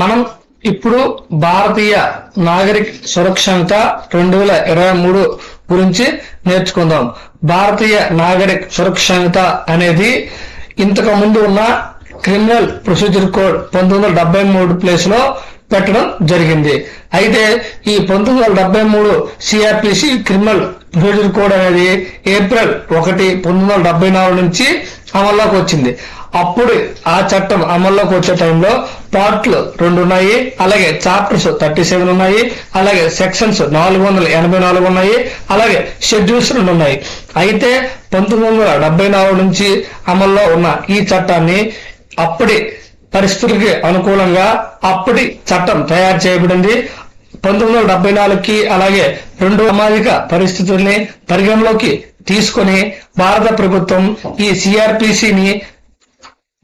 మనం ఇప్పుడు భారతీయ నాగరిక సురక్షంత రెండు వేల ఇరవై మూడు గురించి నేర్చుకుందాం. భారతీయ నాగరిక సురక్షంత అనేది ఇంతకు ముందు ఉన్న క్రిమినల్ ప్రొసీజర్ కోడ్ పంతొమ్మిది వందల డెబ్బై మూడు ప్లేస్లో పెట్టడం జరిగింది. అయితే ఈ పంతొమ్మిది వందల డెబ్బై మూడు సిఆర్పిసి క్రిమినల్ ప్రొసీజర్ కోడ్ అనేది ఏప్రిల్ ఒకటి పంతొమ్మిది వందల డెబ్బై నాలుగు నుంచి అమల్లోకి వచ్చింది. అప్పుడు ఆ చట్టం అమల్లోకి వచ్చే టైంలో పార్ట్లు రెండు ఉన్నాయి అలాగే చాప్టర్స్ థర్టీ సెవెన్ ఉన్నాయి అలాగే సెక్షన్స్ నాలుగు వందల ఎనభై నాలుగు ఉన్నాయి అలాగే షెడ్యూల్స్ రెండు ఉన్నాయి అయితే పంతొమ్మిది వందల డెబ్బై నాలుగు నుంచి అమల్లో ఉన్న ఈ చట్టాన్ని అప్పటి పరిస్థితులకి అనుకూలంగా అప్పటి చట్టం తయారు చేయబడింది. పంతొమ్మిది వందల డెబ్బై నాలుగుకి అలాగే రెండు సామాజిక పరిస్థితుల్ని పరిగణలోకి తీసుకొని భారత ప్రభుత్వం ఈ సిఆర్పిసిని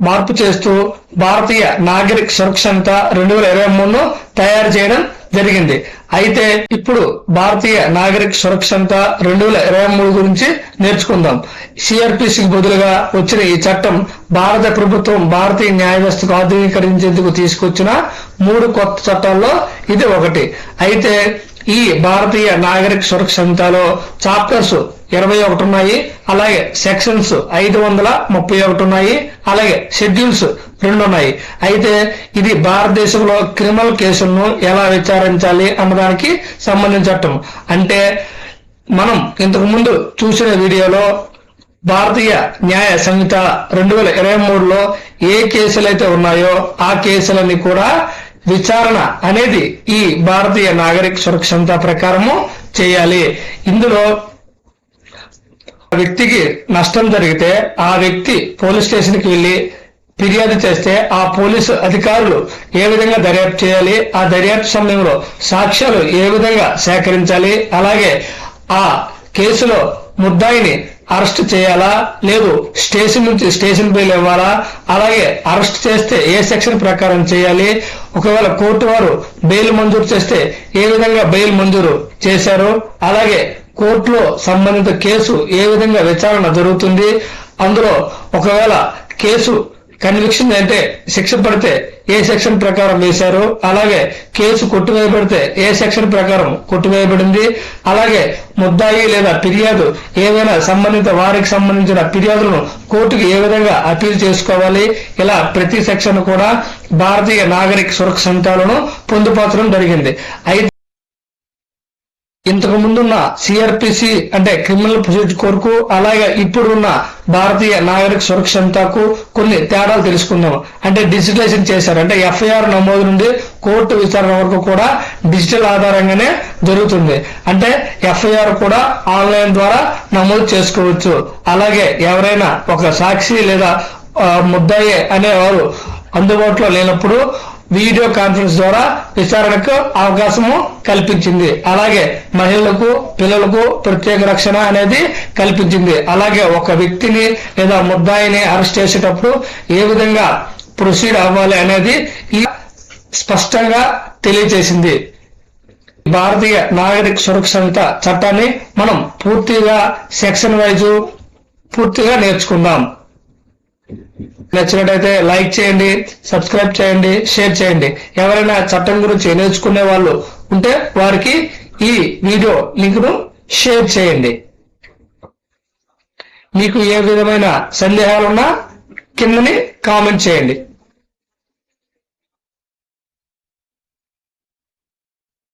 మార్పు చేస్తూ భారతీయ నాగరిక సురక్షంత రెండు వేల ఇరవై మూడును తయారు చేయడం జరిగింది. అయితే ఇప్పుడు భారతీయ నాగరిక సురక్షంత రెండు వేల ఇరవై మూడు గురించి నేర్చుకుందాం. సిఆర్పిసికి బదులుగా వచ్చిన ఈ చట్టం భారత ప్రభుత్వం భారతీయ న్యాయ వ్యవస్థకు ఆధునీకరించేందుకు తీసుకొచ్చిన మూడు కొత్త చట్టాల్లో ఇది ఒకటి. అయితే ఈ భారతీయ నాగరిక సంహితలో చాప్టర్స్ ఇరవై ఒకటి ఉన్నాయి అలాగే సెక్షన్స్ ఐదు వందల ముప్పై ఒకటి ఉన్నాయి అలాగే షెడ్యూల్స్ రెండు ఉన్నాయి. అయితే ఇది భారతదేశంలో క్రిమినల్ కేసులను ఎలా విచారించాలి అన్నదానికి సంబంధించిన చట్టం అంటే మనం ఇంతకు ముందు చూసిన వీడియోలో భారతీయ న్యాయ సంహిత రెండు వేల ఇరవై మూడులో ఏ కేసులు అయితే ఉన్నాయో ఆ కేసులన్నీ కూడా విచారణ అనేది ఈ భారతీయ నాగరిక సురక్షంత ప్రకారము చేయాలి. ఇందులో ఆ వ్యక్తికి నష్టం జరిగితే ఆ వ్యక్తి పోలీస్ స్టేషన్కి ఫిర్యాదు చేస్తే ఆ పోలీసు అధికారులు ఏ విధంగా దర్యాప్తు చేయాలి ఆ దర్యాప్తు సమయంలో సాక్ష్యాలు ఏ విధంగా సేకరించాలి అలాగే ఆ కేసులో ముద్దాయిని అరెస్ట్ చేయాలా? లేదు స్టేషన్ నుంచి స్టేషన్ బెయిల్ ఇవ్వాలా? అలాగే అరెస్ట్ చేస్తే ఏ సెక్షన్ ప్రకారం చేయాలి? ఒకవేళ కోర్టు వారు బెయిల్ మంజూరు చేస్తే ఏ విధంగా బెయిల్ మంజూరు చేశారు? అలాగే కోర్టులో సంబంధిత కేసు ఏ విధంగా విచారణ జరుగుతుంది? అందులో ఒకవేళ కేసు కన్విక్షన్ అంటే శిక్ష పడితే ఏ సెక్షన్ ప్రకారం వేశారు అలాగే కేసు కొట్టువేయబడితే ఏ సెక్షన్ ప్రకారం కొట్టువేయబడింది అలాగే ముద్దాయి లేదా ఫిర్యాదు ఏవైనా సంబంధిత వారికి సంబంధించిన ఫిర్యాదులను కోర్టుకు ఏ విధంగా అపీల్ చేసుకోవాలి ఇలా ప్రతి సెక్షన్ కూడా భారతీయ నాగరిక సురక్ష సంఘాలను పొందుపరచడం జరిగింది. అయితే ఇంతకు ముందున్న సిఆర్పిసి అంటే క్రిమినల్ ప్రొసీజర్ కోర్కు అలాగే ఇప్పుడున్న భారతీయ నాగరిక సురక్షంతకు కొన్ని తేడాలు తెలుసుకుందాం. అంటే డిజిటలైజేషన్ చేశారు. అంటే ఎఫ్ఐఆర్ నమోదు నుండి కోర్టు విచారణ వరకు కూడా డిజిటల్ ఆధారంగానే జరుగుతుంది. అంటే ఎఫ్ఐఆర్ కూడా ఆన్లైన్ ద్వారా నమోదు చేసుకోవచ్చు. అలాగే ఎవరైనా ఒక సాక్షి లేదా ఆ, ముద్దాయి అనేవారు అందుబాటులో లేనప్పుడు వీడియో కాన్ఫరెన్స్ ద్వారా విచారణకు అవకాశము కల్పించింది. అలాగే మహిళలకు పిల్లలకు ప్రత్యేక రక్షణ అనేది కల్పించింది. అలాగే ఒక వ్యక్తిని లేదా ముద్దాయిని అరెస్ట్ చేసేటప్పుడు ఏ విధంగా ప్రొసీడ్ అవ్వాలి అనేది ఈ స్పష్టంగా తెలియజేసింది. భారతీయ నాగరిక సురక్షిత చట్టాన్ని మనం పూర్తిగా సెక్షన్ వైజ్ పూర్తిగా నేర్చుకుందాం. నచ్చినట్టయితే లైక్ చేయండి సబ్స్క్రైబ్ చేయండి షేర్ చేయండి. ఎవరైనా చట్టం గురించి నేర్చుకునే వాళ్ళు ఉంటే వారికి ఈ వీడియో లింక్ను షేర్ చేయండి. మీకు ఏ విధమైన సందేహాలున్నా కిందని కామెంట్ చేయండి.